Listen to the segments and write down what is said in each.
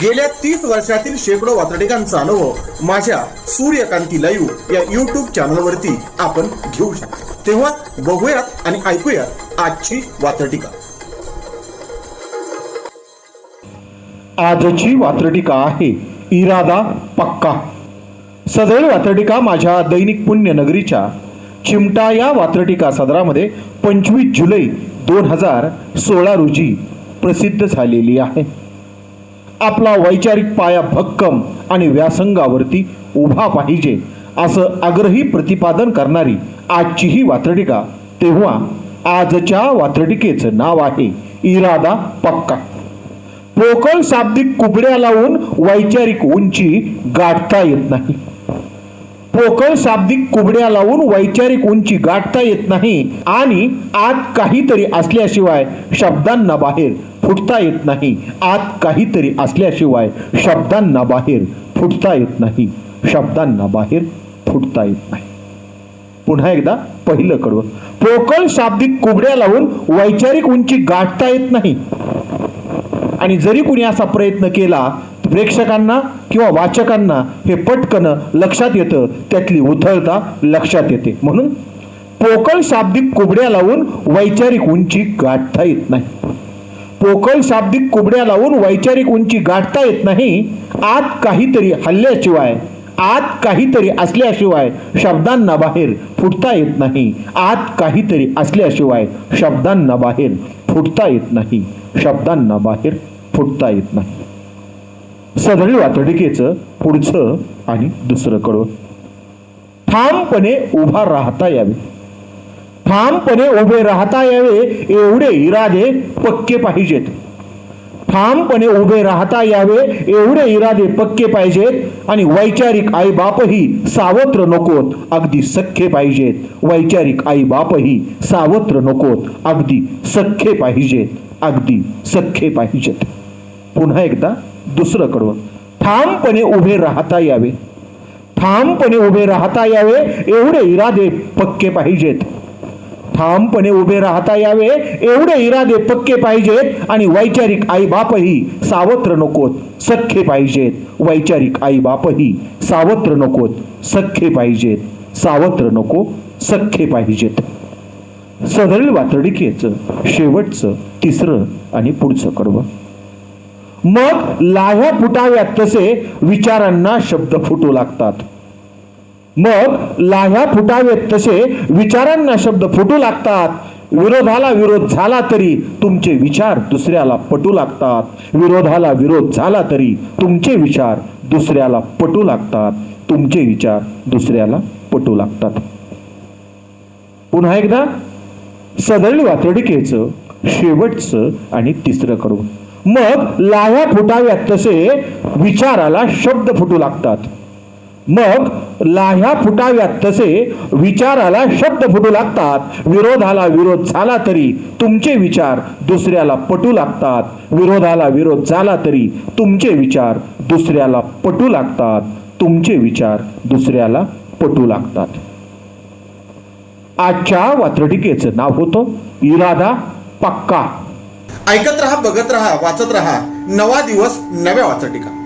गेल्या तीस वर्षातील शेकडो वातडिकांचा अनुभव माझ्या सूर्यकांती लाईव्ह या युट्यूब चॅनलवरती आपण घेऊ शकतो. तेव्हा बघूयात आणि ऐकूयात आजची वातडिका आजची वात्रटिका आहे इरादा पक्का. सदैव वात्रटिका माझ्या दैनिक पुण्य नगरीच्या चिमटा या वात्रटिका सदरामध्ये पंचवीस जुलै दोन हजार सोळा रोजी प्रसिद्ध झालेली आहे. आपला वैचारिक पाया भक्कम आणि व्यासंगावरती उभा पाहिजे असं आग्रही प्रतिपादन करणारी आजची ही वात्रटिका तेव्हा आजच्या वात्रटिकेचं नाव आहे इरादा पक्का. पोकळ शाब्दिक कुबड्या लावून वैचारिक उंची गाठता येत नाही. पोकळ शाब्दिक कुबड्या लावून वैचारिक उंची गाठता येत नाही आणि आत काहीतरी असल्याशिवाय शब्दांना बाहेर फुटता येत नाही. आत काहीतरी असल्याशिवाय शब्दांना बाहेर फुटता येत नाही. शब्दांना बाहेर फुटता येत नाही. पुन्हा एकदा पहिलं कडवं. पोकळ शाब्दिक कुबड्या लावून वैचारिक उंची गाठता येत नाही. आणि जरी कुणी असा प्रयत्न केला प्रेक्षकांना किंवा वाचकांना हे पटकन लक्षात येतं त्यातली उथळता लक्षात येते. म्हणून पोकळ शाब्दिक कुबड्या लावून वैचारिक उंची गाठता येत नाही. पोकळ शाब्दिक कुबड्या लावून वैचारिक उंची गाठता येत नाही आत काहीतरी हल्ल्याशिवाय आत काहीतरी असल्याशिवाय शब्दांना बाहेर फुटता येत नाही आत काहीतरी असल्याशिवाय शब्दांना बाहेर फुटता येत नाही शब्दांना बाहेर फुटता येत नाही. सदळी वातडिकेचं पुढचं आणि दुसरं कडवं. ठामपणे उभा राहता यावे. ठामपणे उभे राहता यावे एवढे इरादे पक्के पाहिजेत. ठामपणे उभे राहता यावे एवढे इरादे पक्के पाहिजेत आणि वैचारिक आई बापही सावत्र नकोत अगदी सख्खे पाहिजेत. वैचारिक आई बापही सावत्र नकोत अगदी सख्खे पाहिजेत अगदी सख्खे पाहिजेत. पुन्हा एकदा दुसरं कडवं. ठामपणे उभे राहता यावे. ठामपणे उभे राहता यावे एवढे इरादे पक्के पाहिजेत. ठामपणे उभे राहता यावे. एवढे इरादे पक्के पाहिजेत आणि वैचारिक आई बापही सावत्र नकोत सख्खे पाहिजेत. वैचारिक आई बापही सावत्र नकोत सख्खे पाहिजेत. सावत्र नको सख्खे पाहिजेत. सदळी वातडिकेचं शेवटचं तिसरं आणि पुढचं कडवं. मग लाह्या फुटाव्यात तसे विचारांना शब्द फुटू लागतात. मग लाह्या फुटावेत तसे विचारांना शब्द फुटू लागतात. विरोधाला विरोध झाला तरी तुमचे विचार दुसऱ्याला पटू लागतात. विरोधाला विरोध झाला तरी तुमचे विचार दुसऱ्याला पटू लागतात. तुमचे विचार दुसऱ्याला पटू लागतात. पुन्हा एकदा सदळी वातडिकेचं शेवटचं आणि तिसरं कडवं मग लाह्या फुटाव्यात तसे विचाराला शब्द फुटू लागतात. मग लाह्या फुटाव्यात तसे विचाराला शब्द फुटू लागतात. विरोधाला विरोध झाला तरी तुमचे विचार दुसऱ्याला पटू लागतात. विरोधाला विरोध झाला तरी तुमचे विचार दुसऱ्याला पटू लागतात. तुमचे विचार दुसऱ्याला पटू लागतात. आजच्या वात्रटिकेचं नाव होतं इरादा पक्का. ऐकत रहा बघत रहा वाचत रहा. नवा दिवस नव्या वात्रटिका.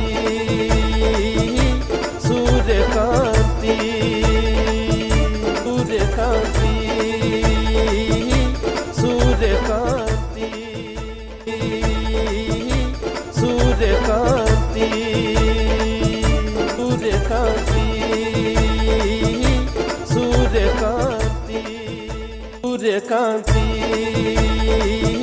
सूर्यकांती सूर्यकांती सूर्यकांती